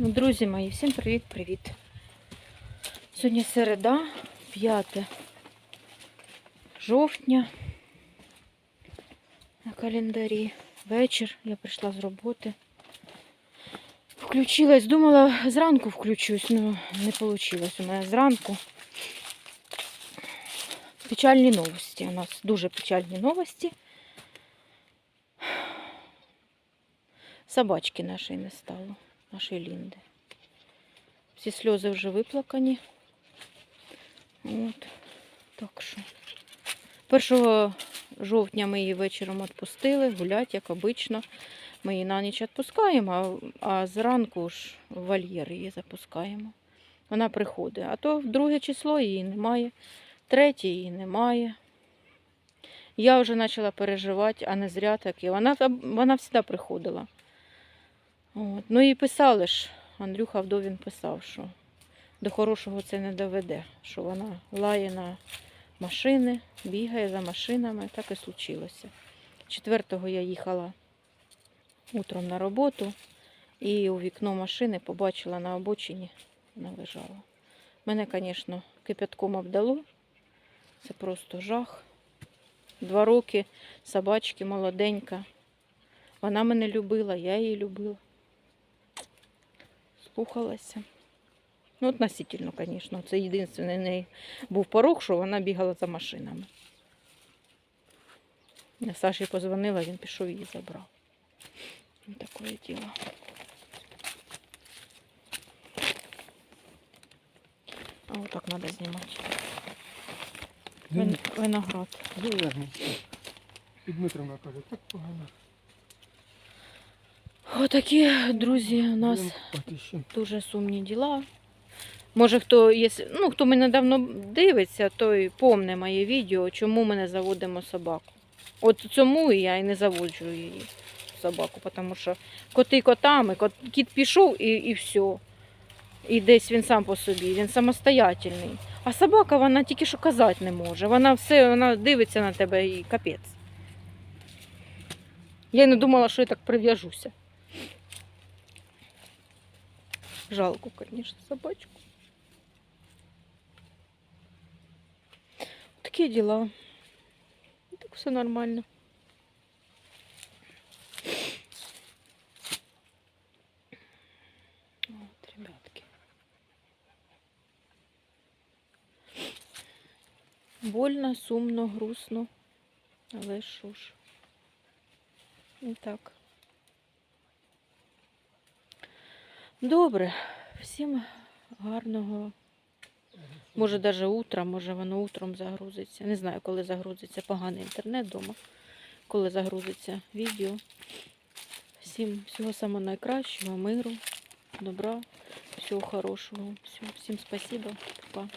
Друзі мої, всім привіт-привіт. Сьогодні середа, 5 жовтня на календарі. Вечір я прийшла з роботи. Включилась, думала, зранку включусь, але не вийшло у мене зранку. Печальні новості у нас, дуже печальні новості. Собачки нашої не стало, нашої Лінди. Всі сльози вже виплакані. От. Так що. 1 жовтня ми її вечором відпустили, гулять, як обично. Ми її на ніч відпускаємо, а, зранку ж в вольєр її запускаємо. Вона приходить. А то в друге число її немає, третє її немає. Я вже почала переживати, а не зря таки. Вона, вона завжди приходила. От. Ну і писали ж, Андрюха Вдовін писав, що до хорошого це не доведе, що вона лає на машини, бігає за машинами, так і случилося. Четвертого я їхала утром на роботу і у вікно машини побачила на обочині, вона лежала. Мене, звісно, кипятком обдало. Це просто жах. Два роки собачки молоденька. Вона мене любила, я її любила. Слухалася. Ну, относительно, звісно. Це єдиний в неї був порог, що вона бігала за машинами. Я Саші позвонила, він пішов її забрав. Ось Таке діло. А отак треба знімати. Вин... Виноград. Виверну. І Дмитрівна каже, так погано. Отакі, друзі, у нас от іще. дуже сумні діла. Може, хто є, ну, хто мене давно дивиться, той помне моє відео, чому ми не заводимо собаку. От цьому я і не заводжу її собаку, тому що коти котами, кот, кіт пішов і, і все. І десь він сам по собі, він самостоятельний. А собака вона тільки що казати не може. Вона все, вона дивиться на тебе і капець. Я не думала, що я так прив'яжуся. Жалко, конечно, собачку. Такі діла. Так все нормально. От, ребятки. Больно, сумно, грустно. Але що ж. І так. Добре. Всім гарного. Може, навіть утра, може воно утром загрузиться. Не знаю, коли загрузиться поганий інтернет вдома, коли загрузиться відео. Всім всього самого найкращого, миру, добра, всього хорошого. Всього, всім спасибо. Па.